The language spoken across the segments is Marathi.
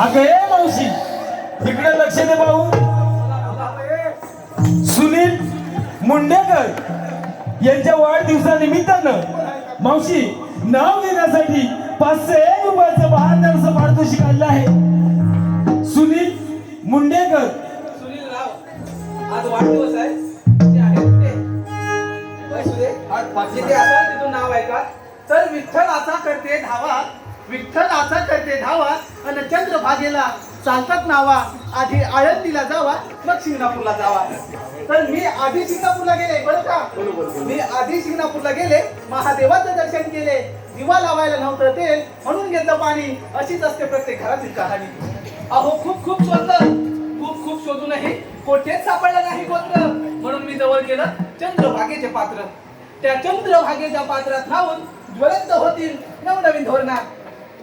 अगं ए मावशी तिकडे लक्ष दे भाऊ. सुनील मुंडेकर यांच्या वाढदिवसानिमित्तानं मावशी नाव घेण्यासाठी पाचशे एक रुपयाचं बहात्तरचं पारितोषिक आणलं आहे. सुनील मुंडेकर. सुनील राव आज वाढदिवस आहे. ते तिथून नाव आहे का? तर विठ्ठल असा करते धावा. विठ्ठल असा करते धावा आणि चंद्रभागेला चालतात नावा. आधी आळंदीला जावा मग शिंगणापूरला जावा. तर मी आधी शिंगणापूरला गेले बरं का? मी आधी शिंगणापूरला गेले महादेवाचं दर्शन केले. दिवा लावायला नव्हतं तेल म्हणून घेतलं पाणी. अशीच असते प्रत्येक घरातील कहाणी. अहो खूप खूप शोधलं खूप खूप शोधूनही कोठेच सापडलं नाही गोत्र. म्हणून मी जवळ गेलं चंद्रभागेचे पात्र त्या चंद्रभागेच्या पात्रात राहून ज्वलंत होतील नवनवीन धोरणा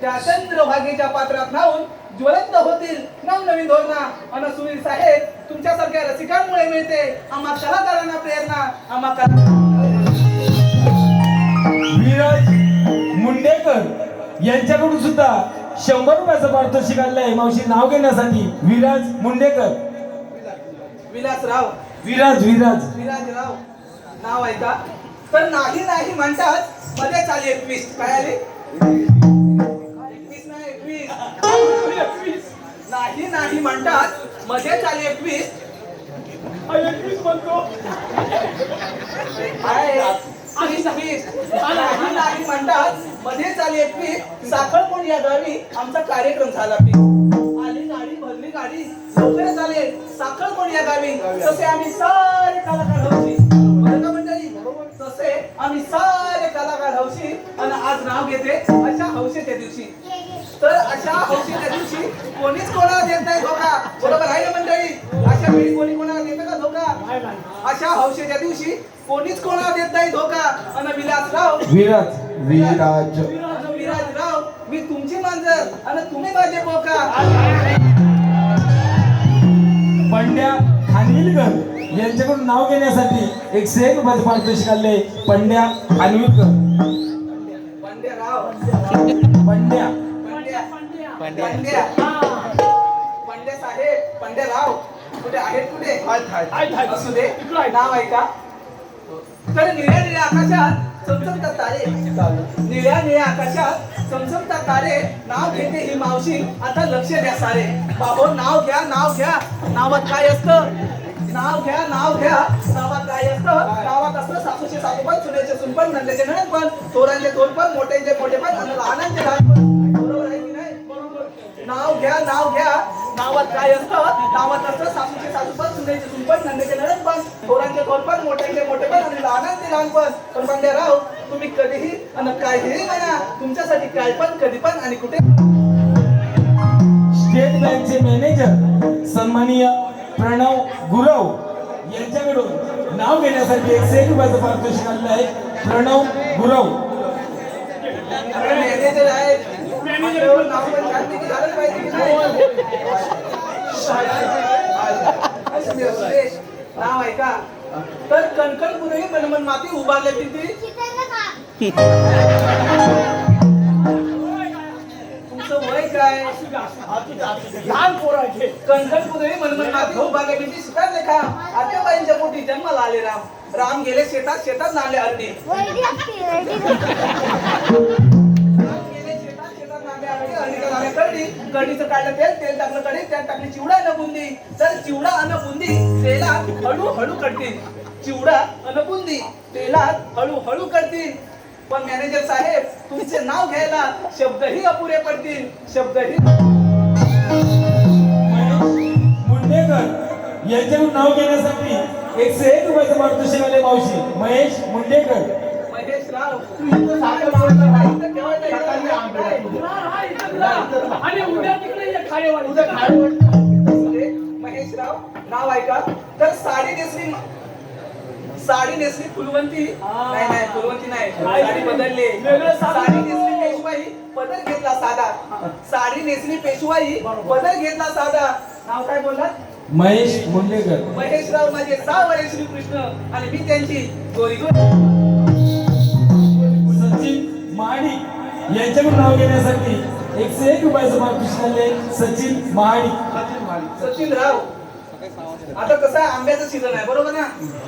त्या चंद्रभागेच्या पात्रात राहून ज्वलंत होतील नवनवीन धोरणा. अन सुनील साहेब तुमच्यासारख्या रसिकांमुळे मिळते. आम्हा कलाकारांना प्रेरणा आम्हा विराज मुंडेकर यांच्याकडून सुद्धा शंभर रुपयाचं पारितोषिक आहे मावशी नाव घेण्यासाठी विराज मुंडेकर. विलासराव विराज विराज. विराजराव नाव आहे का? तर नाही नाही म्हणतात. मध्ये चाली एकवीस काय आले? नाही नाही म्हणतात. मध्ये चाली एकवीस. एकवीस म्हणतो. नाही म्हणतात. मध्ये चाली एकवीस. साखर कोण या गावी आमचा कार्यक्रम झाला. आली गाडी भरली गाडी. लवकरच आले. साखर कोण या गावी तसे आम्ही सारे विराज. विराज. आणि विराजराव मी तुमची मांजर आणि तुम्ही माझे बोका पंड्या खानविलकर यांच्याकडून नाव घेण्यासाठी एक रुपयाचं पारितोषिक आणले पंड्या खानविलकर पंड्याराव पंड्या. पंड्या. पंड्या. पंड्या. साहेब पंड्याराव कुठे आहेत कुठे? असू दे. नाव आहे का तर निळ्या निळ्या आकाशात चमचमता तारे निळ्या निळ्या आकाशात चमचमता तारे. नाव घेते ही मावशी. आता लक्ष द्या सारे. बाबो नाव घ्या नाव घ्या. नावात काय असतं? नाव घ्या नाव घ्या. नावात काय असतं? नावात असतं सासूचे सासूपण सुनेचे सुनपण नंदेचे नणंदपण थोरांचे थोरपण मोठ्यांचे मोठेपण आणि लहानांचे लहानपण बरोबर आहे की नाही? बरोबर. नाव घ्या नाव घ्या. नावात काय असतं? नावात असतं सासूचे सासूपण सुनेचे सुनपण नंदेचे नणंदपण थोरांचे थोरपण मोठ्यांचे मोठेपण लहानांचे लहानपण पण पंड्याराव तुम्ही कधीही आणि काहीही म्हणा तुमच्यासाठी काय पण कधी पण आणि कुठे स्टेट बँकचे मॅनेजर सन्माननीय प्रणव गुरव यांच्याकडून नाव घेण्यासाठी एकशे एक रुपयाचं पारितोषिक आणलं आहे. प्रणव गुरव. मॅनेजर आहे नाव पण छानपैकी झालंच पाहिजे की नाही? असू दे, असू दे. नाव आहे का? तर कणकण पुरही मनमन माती उभारले तिथे तुमचं वय काय? लहान पोराचे कणकण पुरही मनमन माती उभारले किती शिकार लेखा आत्याबाईंच्या पोटी जन्माला आले राम. राम गेले शेतात शेतात नाले हरणे कढीचं काढलं तेल तेल टाकलं कढी त्यात टाकली चिवडा अन बुंदी. तर चिवडा अन बुंदी तेलात हळू हळू करतील. चिवडा अन बुंदी तेलात हळू हळू करतील. पण मॅनेजर साहेब तुमचे नाव घ्यायला शब्दही अपुरे पडतील. शब्दही मुंडेकर यांच्याकडून नाव घेण्यासाठी एकशे एक रुपयाचं पारितोषिक आले मावशी. महेश मुंडेकर. महेश राव साखर नाही, इथं ठेवायचं, इथं. नाही. आणि उद्या तिकडे खाडेवाडी. उद्या खाडे महेश राव नाव ऐका. तर साडी नेसली साडी नेसली फुलवंती. नाही नाही फुलवंती नाही. साडी बदलली. साडी. नेसली पेशवाई पदर घेतला साधा. साडी नेसली पेशवाई पदर घेतला साधा. नाव काय बोललात? महेश मुंडेकर. महेशराव माझे सावरे श्रीकृष्ण आणि मी त्यांची गोरी सचिन महाडिक यांच्याकडून नाव घेण्यासाठी एकशे एक रुपयाचं पारितोषिक आलंय सचिन महाडिक. सचिन राव. आता कसं आहे आंब्याचं सीझन आहे बरोबर ना?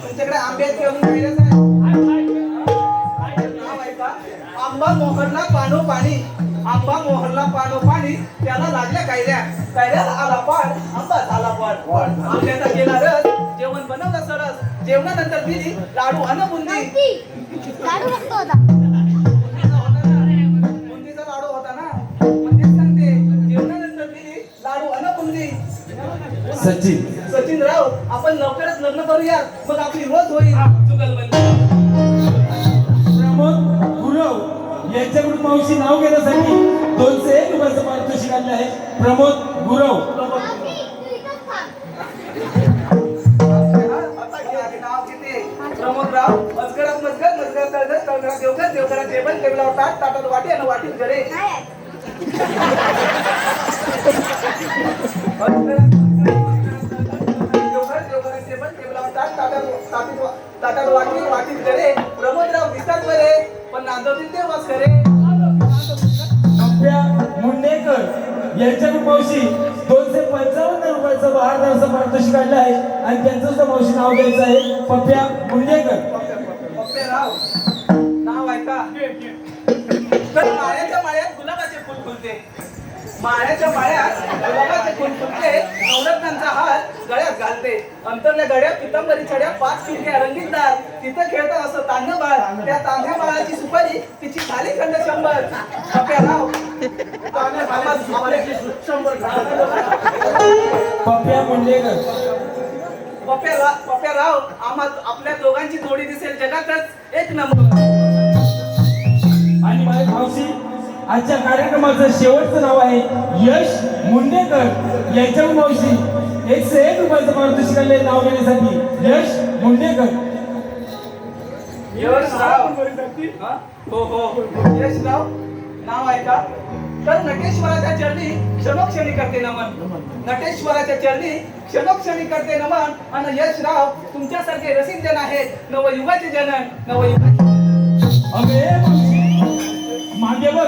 तुमच्याकडे आंब्याची अजून कैऱ्याच आहे नाव आहे का? आंबा मोहरला पानो पाणी. आंबा मोहरला पानो पाणी. त्याला लागल्या कायद्या कायद्याला आला पाड आंबा झाला पाड. आंब्याचा गेला रस. जेवण बनवलं सरस. जेवणानंतर दिली लाडू अन बुंदी लाडू लागतो होता सचिन. सचिन राव आपण लवकरच लग्न करूया. मग आपली रोज होईल. प्रमोद गुरव यांच्याकडून मावशी नाव घेण्यासाठी दोनशे एक रुपयाचं पारितोषिक आलं आहे. प्रमोद गुरव. प्रमोद राव मजगरात मजगर मजगर तळगर तळगरात देवगर देवगरात टेबल टेबलावर ताट ताटात वाटी आणि वाटीत गरे वाटी वाटीत गरे प्रमोदराव दिसतात बरे पण नांदवतील तेव्हाच पप्प्या मुंडेकर यांच्याकडून मावशी दोनशे पंचावन्न रुपयाचं बहारदारचं पारितोषिक आलं आहे. आणि त्यांचं सुद्धा मावशी नाव घ्यायचं आहे. पप्प्या मुंडेकर. पप्पे राव. नाव आहे का तर माळ्याच्या माळ्यात गुलाबाचे फुल फुलते. माळ्याच्या माळ्यात गुलाबाचे फुल फुलते. नवरत्नांचा गळ्यात घालते. अंतरल्या गळ्यात पितांबरी छड्या पाच खिडक्या रंगीतदार. तिथं खेळतं असं तांग बाळ त्या तांग्या बाळाची सुपारी तिची झाली खंड शंभर. मुंडेकर रा पप्प्या राव आम्हा आपल्या दोघांची जोडी दिसेल जगातच. एक नंबर. आणि माझ्या मावशी आजच्या कार्यक्रमाचं शेवटचं नाव आहे यश मुंडेकर. यांच्याकडून मावशी एकशे एक रुपयाचं पारितोषिक आलं आहे नाव घेण्यासाठी यश मुंडेकर. यश राव हा? हो यश राव नाव आहे का? तर नटेश्वराच्या चरणी क्षणोक्षणी करते नमन. नटेश्वराच्या चरणी क्षणोक्षणी करते नमन. आणि यश राव तुमच्यासारखे रसिक जन आहेत. नवयुगाचे जनन नवयुगाचे अगे मान्यवर